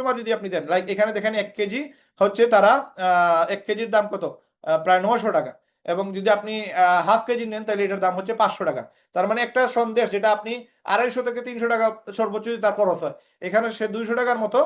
Customer যদি আপনি দেন like এখানে দেখেন এক কেজি হচ্ছে তারা এক কেজির দাম কত? প্রায় নশো টাকা। এবং যদি আপনি হাফ কেজি নেন, তাহলে এটার দাম হচ্ছে পাঁচশো টাকা। তার মানে একটা সন্দেশ যেটা আপনি আড়াইশো থেকে তিনশো টাকা সর্বোচ্চ তার খরচ হয়, এখানে সে দুইশো টাকার মতো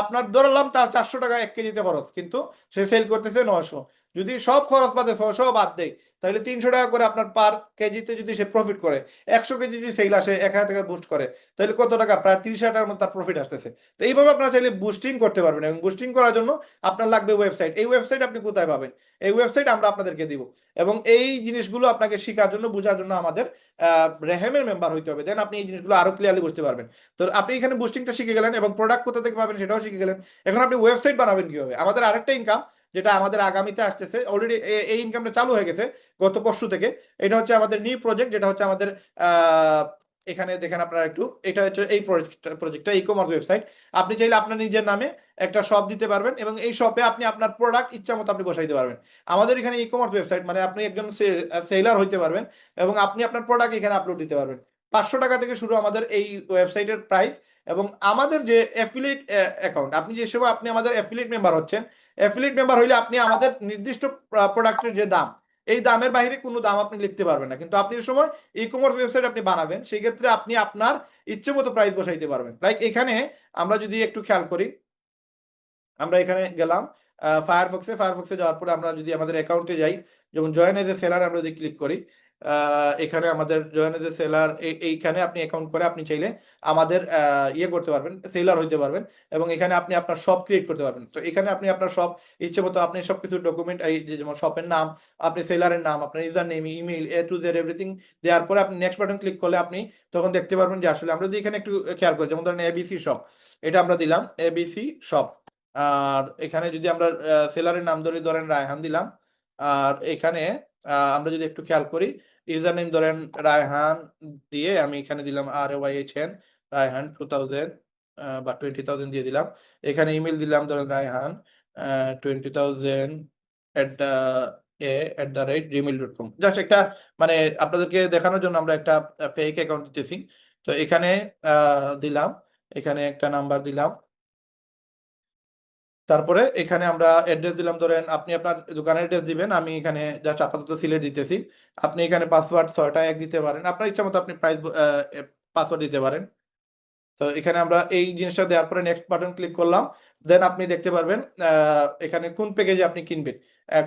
আপনার ধরলাম তার চারশো টাকা এক কেজিতে খরচ, কিন্তু সে সেল করতেছে নশো যদি সব খরচ বাদে ছশো বাদ দেয় তাহলে তিনশো টাকা করে আপনার পার কেজিতে যদি সে প্রফিট করে, একশো কেজি যদি সেল আসে, এক হাজার টাকা বুস্ট করে, তাহলে কত টাকা? প্রায় তিরিশ হাজার টাকার মতো তার প্রফিট আসতেছে। তো এইভাবে আপনারা চাইলে বুস্টিং করতে পারবেন এবং বুস্টিং করার জন্য আপনার লাগবে ওয়েবসাইট এই ওয়েবসাইট আপনি কোথায় পাবেন? এই ওয়েবসাইট আমরা আপনাদেরকে দিব। এবং এই জিনিসগুলো আপনাকে শেখার জন্য, বোঝার জন্য আমাদের রেহেমের মেম্বার হইতে হবে। দেন আপনি এই জিনিসগুলো আরও ক্লিয়ারলি বুঝতে পারবেন। তো আপনি এখানে বুস্টিংটা শিখে গেলেন এবং প্রোডাক্ট কোথা থেকে পাবেন সেটাও শিখে গেলেন। এখন আপনি ওয়েবসাইট বানাবেন কীভাবে? আমাদের আরেকটা ইনকাম যেটা আমাদের আগামীতে আসতেছে অলরেডি এই ইনকামটা চালু হয়ে গেছে। গত পরশু থেকে। এটা হচ্ছে আমাদের নিউ প্রজেক্ট যেটা হচ্ছে আমাদের এখানে দেখেন আপনারা একটু, এটা হচ্ছে এই প্রজেক্ট প্রজেক্টটা ই কমার্স ওয়েবসাইট আপনি চাইলে আপনার নিজের নামে একটা শপ দিতে পারবেন এবং এই শপে আপনি আপনার প্রোডাক্ট ইচ্ছা মতো আপনি বসাইতে পারবেন। আমাদের এখানে ই কমার্স ওয়েবসাইট মানে আপনি একজন সেলার হইতে পারবেন এবং আপনি আপনার প্রোডাক্ট এখানে আপলোড দিতে পারবেন। পাঁচশো টাকা থেকে শুরু আমাদের এই ওয়েবসাইটের প্রাইস এবং আমাদের যে অ্যাফিলিয়েট অ্যাকাউন্ট আপনি যে সময় আপনি আমাদের অ্যাফিলিয়েট মেম্বার হচ্ছেন অ্যাফিলিয়েট মেম্বার হইলে আপনি আমাদের নির্দিষ্ট প্রোডাক্টের যে দাম এই দামের বাইরে কোনো দাম আপনি লিখতে পারবেন না। কিন্তু আপনি সময় ই কমার্স ওয়েবসাইট আপনি বানাবেন, সেই ক্ষেত্রে আপনি আপনার ইচ্ছে মতো প্রাইস বসাইতে পারবেন। লাইক এখানে আমরা যদি একটু খেয়াল করি, আমরা এখানে গেলাম ফায়ারফক্সে ফায়ারফক্সে যাওয়ার পরে আমরা যদি আমাদের অ্যাকাউন্টে যাই, যেমন জয়েন এজ এ সেলার আমরা যদি ক্লিক করি এখানে আমাদের জয়েন সেলার এইখানে আপনি অ্যাকাউন্ট করে আপনি চাইলে আমাদের ইয়ে করতে পারবেন সেলার হইতে পারবেন এবং এখানে আপনি আপনার শপ ক্রিয়েট করতে পারবেন। তো এখানে আপনি আপনার শপ ইচ্ছে মতো আপনি সবকিছু ডকুমেন্ট এই যেমন শপের নাম, আপনি সেলারের নাম, আপনার user name email A to Z everything দেওয়ার পরে আপনি নেক্সট বাটন ক্লিক করলে আপনি তখন দেখতে পারবেন যে আসলে আমরা যদি এখানে একটু খেয়াল করি, যেমন ধরেন এবিসি শপ এটা আমরা দিলাম এবিসি শপ আর এখানে যদি আমরা সেলারের নাম ধরে ধরেন রায়হান দিলাম, আর এখানে আমরা যদি একটু খেয়াল করি ইউজার ধরেন রায়হান দিয়ে আমি এখানে দিলাম R Y H N Raihan two thousand বা টোয়েন্টি থাউজেন্ড দিয়ে দিলাম। এখানে ইমেল দিলাম ধরেন Raihan twenty thousand at the A at the rate gmail dot com just একটা মানে আপনাদেরকে দেখানোর জন্য আমরা একটা ফেক অ্যাকাউন্ট দিতেছি। তো এখানে দিলাম, এখানে একটা নাম্বার দিলাম। তারপরে এখানে আমরা অ্যাড্রেস দিলাম, ধরেন আপনি আপনার দোকানের অ্যাড্রেস দিবেন, আমি এখানে জাস্ট আপাতত সিলেট দিতেছি। আপনি এখানে পাসওয়ার্ড ছয়টা এক দিতে পারেন, আপনার ইচ্ছা মতো আপনি প্রাইস পাসওয়ার্ড দিতে পারেন। তো এখানে আমরা এই জিনিসটা দেওয়ার পরে নেক্সট বাটন ক্লিক করলাম দেন আপনি দেখতে পারবেন এখানে কোন প্যাকেজে আপনি কিনবেন।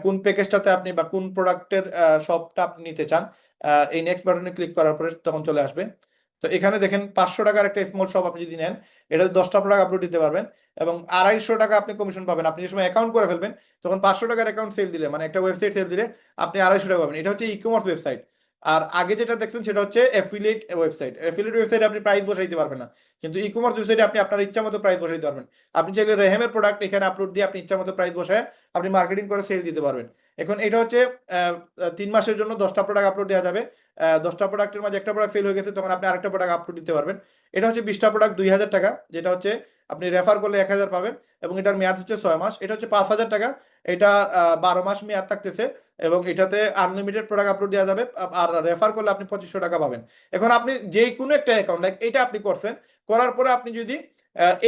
কোন প্যাকেজটাতে আপনি বা কোন প্রোডাক্টের শপটা আপনি নিতে চান এই নেক্সট বাটনে ক্লিক করার পরে তখন চলে আসবে। তো এখানে দেখেন পাঁচশো টাকার একটা স্মল শপ আপনি যদি নেন, এটা দশটা প্রোডাক্ট আপলোড দিতে পারবেন এবং আড়াইশো টাকা আপনি কমিশন পাবেন। আপনি যে সময় অ্যাকাউন্ট করে ফেলবেন, তখন পাঁচশো টাকার অ্যাকাউন্ট সেল দিলে মানে একটা ওয়েবসাইট সেল দিলে আপনি আড়াইশো টাকা পাবেন। এটা হচ্ছে ই কমার্স ওয়েবসাইট আর আগে যেটা দেখছেন সেটা হচ্ছে অ্যাফিলিয়েট ওয়েবসাইট অ্যাফিলিয়েট ওয়েবসাইটে আপনি প্রাইস বসাইতে পারবেন না। কিন্তু ই কমার্স ওয়েবসাইটে আপনি আপনার ইচ্ছা মতো প্রাইস বসাইতে পারবেন। আপনি চাইলে রেহেমের প্রোডাক্ট এখানে আপলোড দিয়ে আপনি ইচ্ছা মতো প্রাইস বসায় আপনি মার্কেটিং করে সেল দিতে পারবেন। এখন এটা হচ্ছে তিন মাসের জন্য দশটা প্রোডাক্ট আপলোড দেওয়া যাবে। দশটা প্রোডাক্টের মাঝে একটা প্রোডাক্ট ফেল হয়ে গেছে, তখন আপনি আরেকটা প্রোডাক্ট আপলোড দিতে পারবেন। এটা হচ্ছে বিশটা প্রোডাক্ট দুই হাজার টাকা, যেটা হচ্ছে আপনি রেফার করলে এক হাজার পাবেন এবং এটার মেয়াদ হচ্ছে ছয় মাস। এটা হচ্ছে পাঁচ হাজার টাকা, এটা বারো মাস মেয়াদ থাকতেছে এবং এটাতে আনলিমিটেড প্রোডাক্ট আপলোড দেওয়া যাবে আর রেফার করলে আপনি পঁচিশশো টাকা পাবেন। এখন আপনি যে কোনো একটা অ্যাকাউন্ট লাইক এটা আপনি করছেন, করার পরে আপনি যদি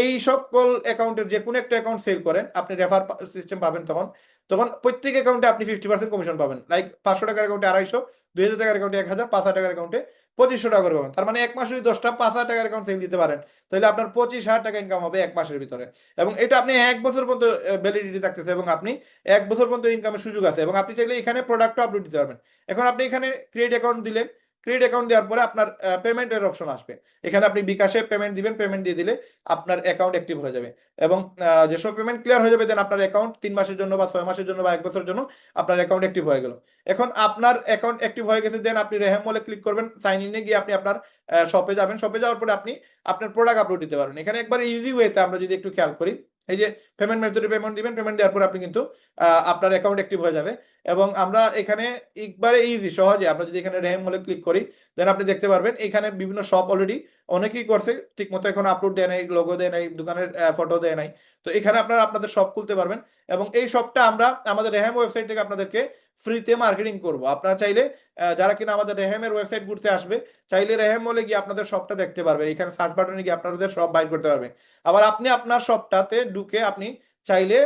এই সকল অ্যাকাউন্টের যে কোনো একটা অ্যাকাউন্ট সেল করেন, আপনি রেফার সিস্টেম পাবেন তখন। তখন প্রত্যেক অ্যাকাউন্টে আপনি ফিফটি পার্সেন্ট কমিশন পাবেন। লাইক পাঁচশো টাকার অ্যাকাউন্টে আড়াইশো, দুই হাজার টাকার অ্যাকাউন্টে এক হাজার, পাঁচ হাজার টাকার অ্যাকাউন্টে পঁচিশশো টাকা করে পাবেন। তার মানে এক মাসে যদি দশটা, পাঁচ হাজার টাকার অ্যাকাউন্ট সেল দিতে পারেন, তাহলে আপনার পঁচিশ হাজার টাকা ইনকাম হবে এক মাসের ভিতরে। এবং এটা আপনি এক বছর পর্যন্ত ভ্যালিডিটি থাকতেছে এবং আপনি এক বছর পর্যন্ত ইনকামের সুযোগ আছে। এবং আপনি চাইলে এখানে প্রোডাক্টও আপলোড দিতে পারবেন। এখন আপনি এখানে ক্রিয়েট অ্যাকাউন্ট দিলেন ক্রিয়েট অ্যাকাউন্ট দেওয়ার পরে আপনার পেমেন্টের অপশন আসবে। এখানে আপনি বিকাশে পেমেন্ট দিবেন পেমেন্ট দিয়ে দিলে আপনার অ্যাকাউন্ট অ্যাক্টিভ হয়ে যাবে। এবং যেসব পেমেন্ট ক্লিয়ার হয়ে যাবে দেন আপনার অ্যাকাউন্ট তিন মাসের জন্য বা ছয় মাসের জন্য বা এক বছরের জন্য আপনার অ্যাকাউন্ট অ্যাক্টিভ হয়ে গেল। এখন আপনার অ্যাকাউন্ট অ্যাক্টিভ হয়ে গেছে দেন আপনি রেহেম মলে ক্লিক করবেন সাইন ইনে গিয়ে আপনি আপনার শপে যাবেন। শপে যাওয়ার পরে আপনি আপনার প্রোডাক্ট আপলোড দিতে পারেন এখানে একবার ইজি ওয়েতে আমরা যদি একটু খেয়াল করি এই যে পেমেন্ট মেথডে পেমেন্ট দিবেন পেমেন্ট দেওয়ার পর আপনি কিন্তু আপনার অ্যাকাউন্ট অ্যাক্টিভ হয়ে যাবে। এবং আমরা এখানে একবারে ইজি সহজে আমরা যদি এখানে রেহেম মলে ক্লিক করি দেন আপনি দেখতে পারবেন এখানে বিভিন্ন শপ অলরেডি অনেকেই করছে ঠিক মতো এখন আপলোড দেয় নাই লোগো দেয় নাই, দোকানের ফটো দেয় নাই। তো এখানে আপনারা আপনাদের শপ খুলতে পারবেন। এবং এই শপটা আমরা আমাদের রেহেম ওয়েবসাইট থেকে আপনাদেরকে ফ্রিতে মার্কেটিং করব। আপনারা চাইলে যারা কিনা আমাদের রেহেমের ওয়েবসাইট ঘুরতে আসবে, চাইলে রেহেম বলে গিয়ে আপনাদের শপটা দেখতে পারবে। এখানে সার্চ বাটনে গিয়ে আপনাদের সব বাইর করতে পারবে। আবার আপনি আপনার শপটাতে ঢুকে আপনি চাইলে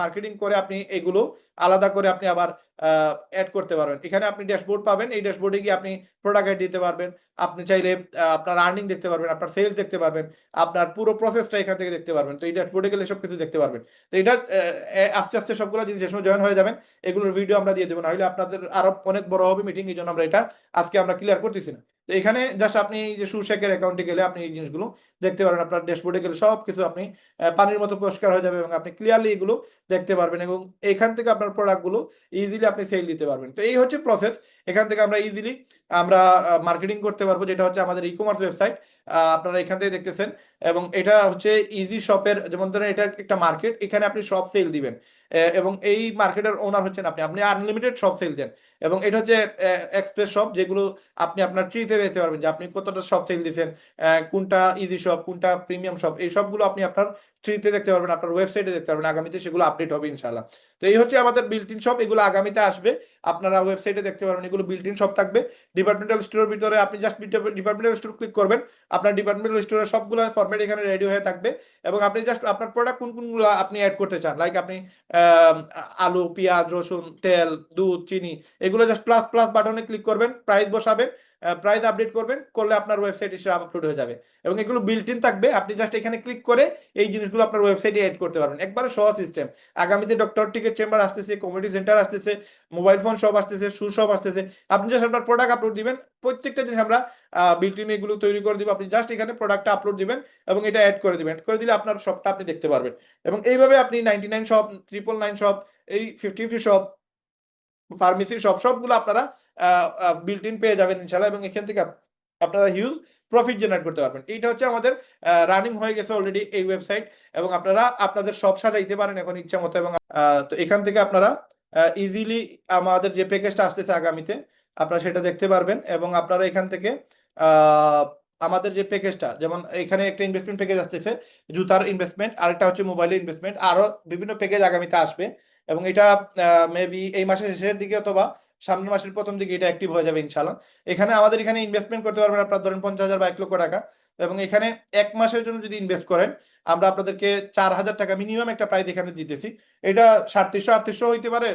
মার্কেটিং করে আপনি এগুলো আলাদা করে আপনি আবার অ্যাড করতে পারবেন। এখানে আপনি ড্যাশবোর্ড পাবেন, এই ড্যাশবোর্ডে গিয়ে আপনি প্রোডাক্ট অ্যাড দিতে পারবেন। আপনি চাইলে আপনার আর্নিং দেখতে পারবেন, আপনার সেলস দেখতে পারবেন, আপনার পুরো প্রসেসটা এখান থেকে দেখতে পারবেন। তো এই ড্যাশবোর্ডে গেলে সব কিছু দেখতে পারবেন। তো এটা আস্তে আস্তে সবগুলো জিনিস সময় জয়েন হয়ে যাবেন, এগুলোর ভিডিও আমরা দিয়ে দেবো। না হলে আপনাদের আরও অনেক বড় হবে মিটিং এই জন্য আমরা এটা আজকে আমরা ক্লিয়ার করতেছি না। তো এখানে জাস্ট আপনি যে সুশেকের অ্যাকাউন্টে গেলে আপনি এই জিনিসগুলো দেখতে পারবেন। আপনার ড্যাশবোর্ডে গেলে সব কিছু আপনি পানির মতো পরিষ্কার হয়ে যাবে এবং আপনি ক্লিয়ারলি এগুলো দেখতে পারবেন এবং এখান থেকে আপনার প্রোডাক্টগুলো ইজিলি আপনি সেল দিতে পারবেন। তো এই হচ্ছে প্রসেস এখান থেকে আমরা ইজিলি আমরা মার্কেটিং করতে পারব, যেটা হচ্ছে আমাদের ই কমার্স ওয়েবসাইট আপনারা এখান থেকে দেখতেছেন। এবং এটা হচ্ছে ইজি শপের যেমন ধরেন এটা একটা মার্কেট এখানে আপনি সব সেল দিবেন। এবং এই মার্কেটের ওনার হচ্ছেন আপনি। আপনি আনলিমিটেড সব সেল দেন। এবং এটা হচ্ছে এক্সপ্রেস শপ যেগুলো আপনি আপনার ট্রিতে দেখতে পারবেন যে আপনি কতটা শপ সেল দিচ্ছেন কোনটা ইজি শপ কোনটা প্রিমিয়াম শপ এই সবগুলো আপনি আপনার ট্রিতে দেখতে পারবেন, আপনার ওয়েবসাইটে দেখতে পারবেন। আগামীতে সেগুলো আপডেট হবে ইনশাআল্লাহ। তো এই হচ্ছে আমাদের বিল্ট ইন শপ এগুলো আগামীতে আসবে। আপনারা ওয়েবসাইটে দেখতে পারবেন, এগুলো বিল্ট ইন শপ থাকবে। ডিপার্টমেন্টাল স্টোরের ভিতরে আপনি জাস্ট ডিপার্টমেন্টাল স্টোর ক্লিক করবেন। আপনার ডিপার্টমেন্টাল স্টোরের সবগুলো ফরম্যাট এখানে রেডি হয়ে থাকবে এবং আপনি জাস্ট আপনার প্রোডাক্ট কোন কোনগুলো আপনি অ্যাড করতে চান? লাইক আপনি আলু, পেঁয়াজ, রসুন, তেল, দুধ, চিনি, এগুলো জাস্ট প্লাস প্লাস বাটনে ক্লিক করবেন প্রাইস বসাবেন প্রাইস আপডেট করবেন, করলে আপনার ওয়েবসাইট হিসেবে আপলোড হয়ে যাবে। এবং এগুলো বিল্ট ইন থাকবে, আপনি জাস্ট এখানে ক্লিক করে এই জিনিসগুলো আপনার ওয়েবসাইটে অ্যাড করতে পারবেন। একবারে সহজ সিস্টেম আগামীতে ডক্টর টিকেট চেম্বার আসতেছে কমিউনিটি সেন্টার আসতেছে মোবাইল ফোন শপ আসতেছে শু শপ আসতেছে। আপনি জাস্ট আপনার প্রোডাক্ট আপলোড দিবেন, প্রত্যেকটা জিনিস আমরা বিল্ট ইন এগুলো তৈরি করে দিব। আপনি জাস্ট এখানে প্রোডাক্টটা আপলোড দিবেন এবং এটা অ্যাড করে দিবেন। করে দিলে আপনার শপটা আপনি দেখতে পারবেন। এবং এইভাবে আপনি ninety nine shop triple nine shop এই fifty fifty shop pharmacy shop সবগুলো আপনারা বিল্ট ইন পেয়ে যাবেন ইনশাল্লাহ এবং এখান থেকে আপনারা হিউজ প্রফিট জেনারেট করতে পারবেন। এইটা হচ্ছে আমাদের রানিং হয়ে গেছে অলরেডি এই ওয়েবসাইট এবং আপনারা আপনাদের সব সাজাইতে পারেন এখন ইচ্ছা মতো এবং তো এখান থেকে আপনারা ইজিলি আমাদের যে প্যাকেজটা আসতেছে আগামীতে, আপনারা সেটা দেখতে পারবেন এবং আপনারা এখান থেকে আমাদের যে প্যাকেজটা যেমন এখানে একটা ইনভেস্টমেন্ট প্যাকেজ আসতেছে, জুতার ইনভেস্টমেন্ট আরেকটা হচ্ছে মোবাইলের ইনভেস্টমেন্ট আরও বিভিন্ন প্যাকেজ আগামীতে আসবে এবং এটা মেবি এই মাসের শেষের দিকে অথবা সামনের মাসের প্রথম দিকে এটা অ্যাক্টিভ হয়ে যাবে ইনশাল্লাহ এখানে আমাদের এখানে ইনভেস্টমেন্ট করতে পারবেন আপনার ধরেন পঞ্চাশ হাজার বা এক লক্ষ টাকা এবং এখানে এক মাসের জন্য যদি ইনভেস্ট করেন, আমরা আপনাদেরকে চার হাজার টাকা মিনিমাম একটা প্রাইস এখানে দিতেছি। এটা সাতত্রিশশো আটত্রিশশো হইতে পারে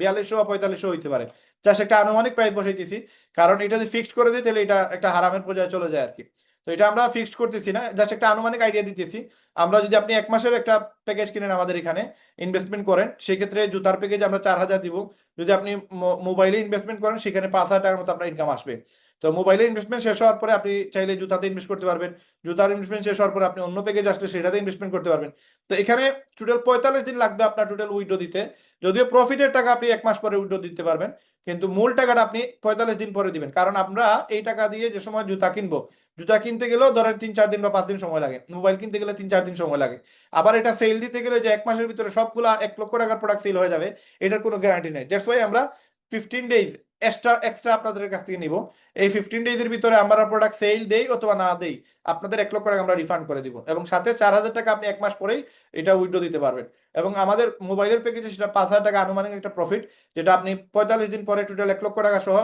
বিয়াল্লিশশো বা পঁয়তাল্লিশশো হইতে পারে। জাস্ট একটা আনুমানিক প্রাইস বসাইতেছি। কারণ এটা যদি ফিক্সড করে দিই, তাহলে এটা একটা হারামের পর্যায়ে চলে যায় আর কি। তো এটা আমরা ফিক্সড করতেছি না জাস্ট একটা আনুমানিক আইডিয়া দিতেছি। আমরা যদি আপনি এক মাসের একটা প্যাকেজ কিনেন আমাদের এখানে ইনভেস্টমেন্ট করেন, সেক্ষেত্রে জুতার প্যাকেজ আমরা চার হাজার দিব। যদি আপনি মোবাইলে ইনভেস্টমেন্ট করেন, সেখানে পাঁচ হাজার টাকার মতো আপনার ইনকাম আসবে। তো মোবাইলে ইনভেস্টমেন্ট শেষ হওয়ার পরে আপনি চাইলে জুতাতে ইনভেস্ট করতে পারবেন। জুতার ইনভেস্টমেন্ট শেষ হওয়ার পরে আপনি অন্য প্যাকেজ আসলে সেটাতে ইনভেস্টমেন্ট করতে পারবেন। তো এখানে টোটাল পঁয়তাল্লিশ দিন লাগবে আপনার টোটাল উইড্রো দিতে। যদিও প্রফিটের টাকা আপনি এক মাস পরে উইড্রো দিতে পারবেন, কিন্তু মূল টাকাটা আপনি পঁয়তাল্লিশ দিন পরে দিবেন। কারণ আমরা এই টাকা দিয়ে যে সময় জুতা কিনবো, জুতা কিনতে গেলেও ধরেন তিন চার দিন বা পাঁচ দিন সময় লাগে। মোবাইল কিনতে গেলে তিন চার দিন সময় লাগে। আবার এটা সেল দিতে গেলে যে এক মাসের ভিতরে সবগুলা এক লক্ষ টাকার প্রোডাক্ট সেল হয়ে যাবে, এটার কোনো গ্যারান্টি নেই। দ্যাটস ওয়াই আমরা ফিফটিন ডেজ এক্সট্রা এক্সট্রা আপনাদের কাছ থেকে নিব। এই ফিফটিন ডেজের ভিতরে আমরা প্রোডাক্ট সেল দেই অথবা না দেই, আপনাদের এক লক্ষ টাকা আমরা রিফান্ড করে দিব। এবং সাথে চার হাজার টাকা আপনি এক মাস পরেই এটা উইড্রো দিতে পারবেন। এবং আমাদের মোবাইলের প্যাকেজে সেটা পাঁচ হাজার টাকা আনুমানিক একটা প্রফিট যেটা আপনি পঁয়তাল্লিশ দিন পরে টোটাল এক লক্ষ টাকা সহ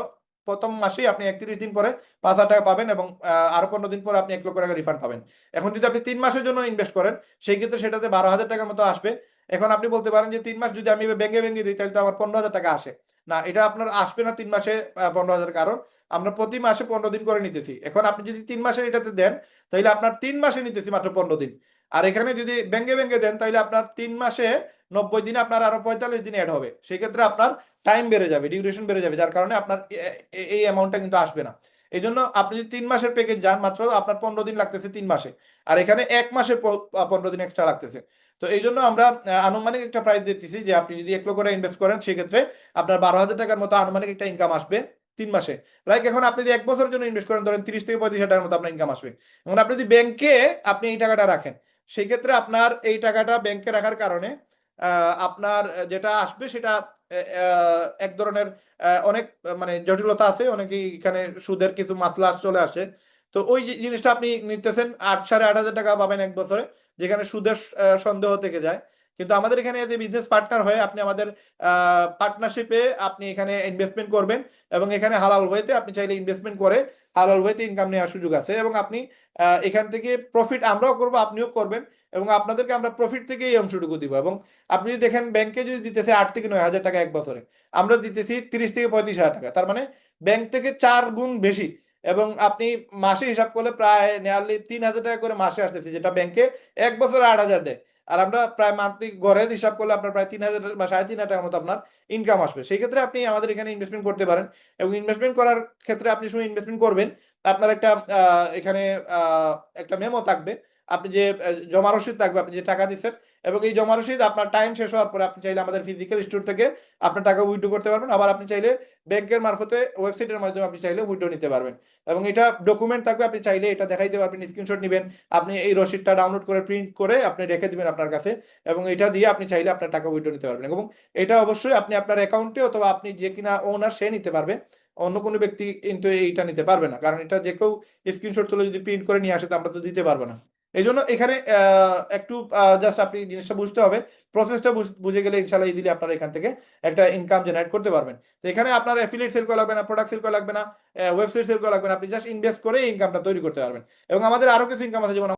প্রথম মাসেই আপনি একত্রিশ দিন পরে পাঁচ হাজার টাকা পাবেন এবং আরও পনেরো দিন পরে আপনি এক লক্ষ টাকা রিফান্ড পাবেন। এখন যদি আপনি তিন মাসের জন্য ইনভেস্ট করেন, সেই ক্ষেত্রে সেটাতে বারো হাজার টাকার মতো আসবে। এখন আপনি বলতে পারেন যে, তিন মাস যদি আমি ভেঙে ব্যাঙ্গে দিই, তাহলে তো আমার পনেরো হাজার টাকা আসে। না, এটা আপনার আসবে না তিন মাসে পনেরো হাজার, কারণ আমরা প্রতি মাসে পনেরো দিন করে নিতেছি। এখন আপনি যদি তিন মাসের এটাতে দেন, তাহলে আপনার তিন মাসে নিতেছি মাত্র পনেরো দিন। আর এখানে যদি ভেঙে ভেঙে দেন, তাহলে আপনার তিন মাসে নব্বই দিনে আপনার আরও পঁয়তাল্লিশ দিন অ্যাড হবে। সেই ক্ষেত্রে আপনার টাইম বেড়ে যাবে ডিউরেশন বেড়ে যাবে, যার কারণে আপনার এই অ্যামাউন্টটা কিন্তু আসবে না। এই জন্য আপনি যদি তিন মাসের প্যাকেজ যান, মাত্র আপনার পনেরো দিন লাগতেছে তিন মাসে। আর এখানে এক মাসে পনেরো দিন এক্সট্রা লাগতেছে। তো এই জন্য আমরা আনুমানিক একটা প্রাইস দিতেছি যে আপনি যদি এক লক্ষ টাকা ইনভেস্ট করেন, সেক্ষেত্রে আপনার বারো হাজার টাকার মতো আনুমানিক একটা ইনকাম আসবে তিন মাসে। লাইক এখন আপনি যদি এক বছরের জন্য ইনভেস্ট করেন, ধরেন তিরিশ থেকে পঁয়ত্রিশ হাজার মতো আপনার ইনকাম আসবে। এখন আপনি যদি ব্যাংকে আপনি এই টাকাটা রাখেন সেই ক্ষেত্রে আপনার এই টাকাটা ব্যাংকে রাখার কারণে আপনার যেটা আসবে সেটা এক ধরনের অনেক মানে জটিলতা আছে, অনেকেই এখানে সুদের কিছু মাসলা চলে আসে। তো ওই জিনিসটা আপনি নিতেছেন আট সাড়ে আট হাজার টাকা পাবেন এক বছরে, যেখানে সুদের সন্দেহ থেকে যায়। কিন্তু আমাদের এখানে যে বিজনেস পার্টনার হয়ে আপনি আমাদের পার্টনারশিপে আপনি এখানে ইনভেস্টমেন্ট করবেন এবং এখানে হালাল ওয়েতে আপনি চাইলে ইনভেস্টমেন্ট করে হালাল ওয়েতে ইনকাম নেওয়ার সুযোগ আছে এবং আপনি এখান থেকে প্রফিট আমরাও করব, আপনিও করবেন এবং আপনাদেরকে আমরা প্রফিট থেকে এই অংশটুকু দিব এবং আপনি যদি দেখেন ব্যাংকে যদি দিতেছে আট থেকে নয় হাজার টাকা এক বছরে, আমরা দিতেছি তিরিশ থেকে পঁয়ত্রিশ হাজার টাকা, তার মানে ব্যাংক থেকে চার গুণ বেশি এবং আপনি মাসে হিসাব করলে প্রায় নেয়ারলি তিন হাজার টাকা করে মাসে আসতেছে, যেটা ব্যাংকে এক বছরে আট হাজার দেয়। আর আমরা প্রায় মান্থলি গড়ের হিসাব করলে আপনার প্রায় তিন হাজার বা সাড়ে তিন হাজার মতো আপনার ইনকাম আসবে। সেই ক্ষেত্রে আপনি আমাদের এখানে ইনভেস্টমেন্ট করতে পারেন এবং ইনভেস্টমেন্ট করার ক্ষেত্রে আপনি শুধু ইনভেস্টমেন্ট করবেন। আপনার একটা এখানে একটা মেমো থাকবে। আপনি যে জমা রসিদ থাকবে আপনি যে টাকা দিচ্ছেন, এবং এই জমা রসিদ আপনার টাইম শেষ হওয়ার পরে আপনি চাইলে আমাদের ফিজিক্যাল স্টোর থেকে আপনার টাকা উইথড্র করতে পারবেন। আবার আপনি চাইলে ব্যাংকের মারফতে ওয়েবসাইটের মাধ্যমে আপনি চাইলে উইথড্র নিতে পারবেন। এবং এটা ডকুমেন্ট থাকবে, আপনি চাইলে এটা দেখাইতে পারবেন স্ক্রিনশট নেবেন। আপনি এই রসিদটা ডাউনলোড করে প্রিন্ট করে আপনি রেখে দেবেন আপনার কাছে, এবং এটা দিয়ে আপনি চাইলে আপনার টাকা উইথড্র নিতে পারবেন। এবং এটা অবশ্যই আপনি আপনার অ্যাকাউন্টে অথবা আপনি যে কিনা ওনার সে নিতে পারবে। অন্য কোনো ব্যক্তি কিন্তু এইটা নিতে পারবে না। কারণ এটা যে কেউ স্ক্রিনশট তুলে যদি প্রিন্ট করে নিয়ে আসে, তো আমরা তো দিতে পারব না। এই জন্য এখানে একটু জাস্ট আপনি জিনিসটা বুঝতে হবে। প্রসেসটা বুঝে গেলে ইনশাল্লাহ ইজিলি আপনারা এখান থেকে একটা ইনকাম জেনারেট করতে পারবেন। তো এখানে আপনার অ্যাফিলিয়েট সেল করা লাগবে না প্রোডাক্ট সেল করা লাগবে না ওয়েবসাইট সেল করা লাগবে না। আপনি জাস্ট ইনভেস্ট করে ইনকামটা তৈরি করতে পারবেন। এবং আমাদের আরও কিছু ইনকাম আছে, যেমন